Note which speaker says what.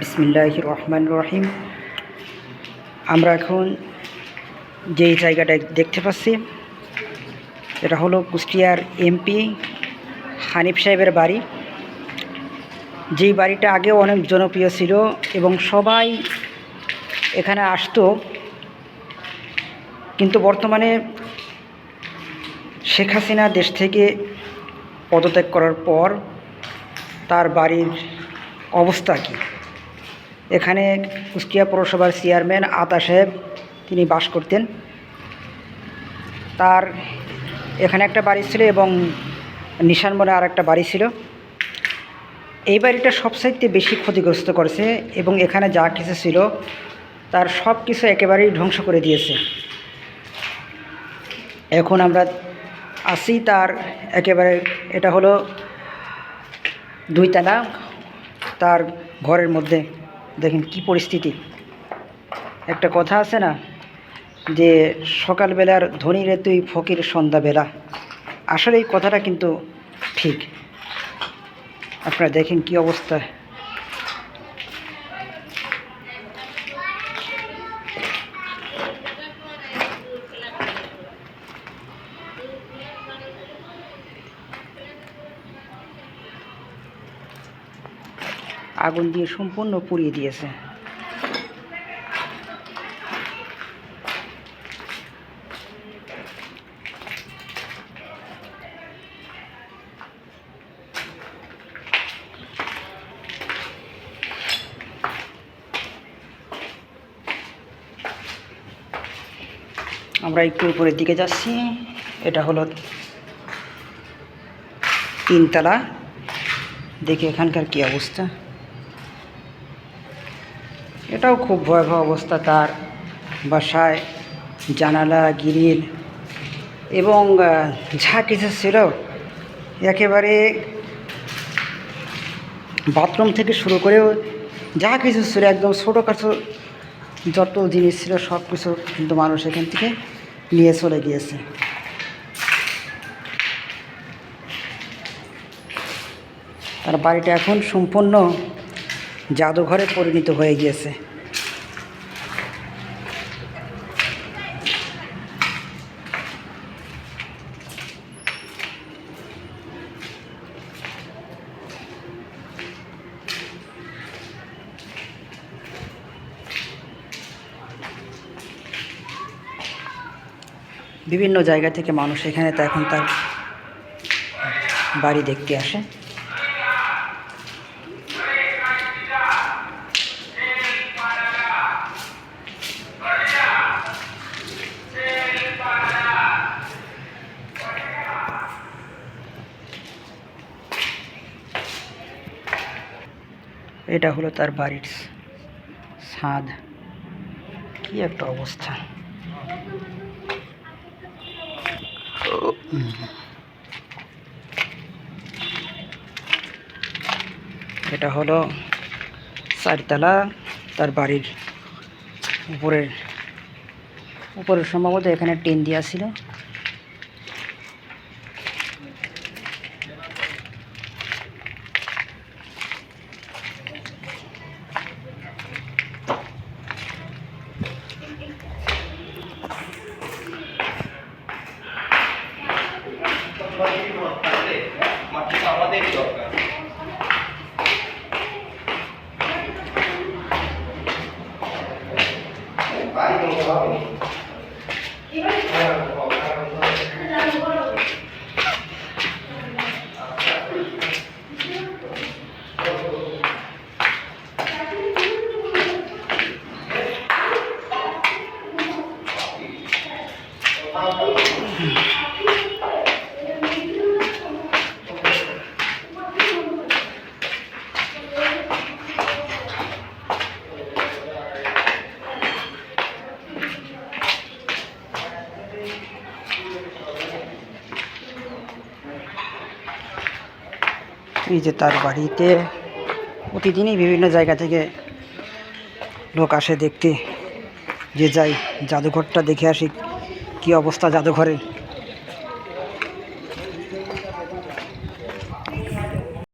Speaker 1: বিসমিল্লাহ রহমান রহিম আমরা এখন যেই জায়গাটা দেখতে পাচ্ছি, এটা হলো কুষ্টিয়ার এমপি হানিফ সাহেবের বাড়ি। যেই বাড়িটা আগেও অনেক জনপ্রিয় ছিল এবং সবাই এখানে আসতো, কিন্তু বর্তমানে শেখ হাসিনা দেশ থেকে পদত্যাগ করার পর তার বাড়ির অবস্থা কী? এখানে কুষ্টিয়া পৌরসভার চেয়ারম্যান আতা সাহেব, তিনি বাস করতেন। তার এখানে একটা বাড়ি ছিল এবং নিশান বলে আর একটা বাড়ি ছিল। এই বাড়িটা সবসাইতে বেশি ক্ষতিগ্রস্ত করেছে এবং এখানে যা কিছু ছিল, তার সব কিছু একেবারেই ধ্বংস করে দিয়েছে। এখন আমরা আসি তার একেবারে, এটা হলো দুইতলা, তার ঘরের মধ্যে। দেখেন কি পরিস্থিতি। একটা কথা আছে না, যে সকালবেলার ধনী রে তুই ফকির, সন্ধ্যাবেলা। আসলে এই কথাটা কিন্তু ঠিক। আপনারা দেখেন কি অবস্থা। আগুন দিয়ে সম্পূর্ণ পুড়িয়ে দিয়েছে। আমরা একটু উপরের দিকে যাচ্ছি। এটা হলো তিনতলা। দেখি এখানকার কি অবস্থা। এটাও খুব ভয়াবহ অবস্থা তার বাসায়, জানালা, গিরিল এবং যা কিছু ছিল একেবারে বাথরুম থেকে শুরু করেও যা কিছু ছিল, একদম ছোটোখাটো যত জিনিস ছিল সব কিছু কিন্তু মানুষ এখান থেকে নিয়ে চলে গিয়েছে। তার বাড়িটা এখন সম্পূর্ণ জাদুঘরে পরিণত হয়ে গিয়েছে। বিভিন্ন জায়গা থেকে মানুষ এখানে তো এখন তার বাড়ি দেখতে আসে। এটা হলো তার বাড়ির ছাদ। কি একটা অবস্থা। এটা হলো চারতলা, তার বাড়ির উপরের উপরের সম্ভবত এখানে টেন দেওয়া ছিল। এই যে তার বাড়িতে প্রতিদিনই বিভিন্ন জায়গা থেকে লোক আসে দেখতে। যে যাই জাদুঘরটা দেখে আসি। কি অবস্থা জাদুঘরের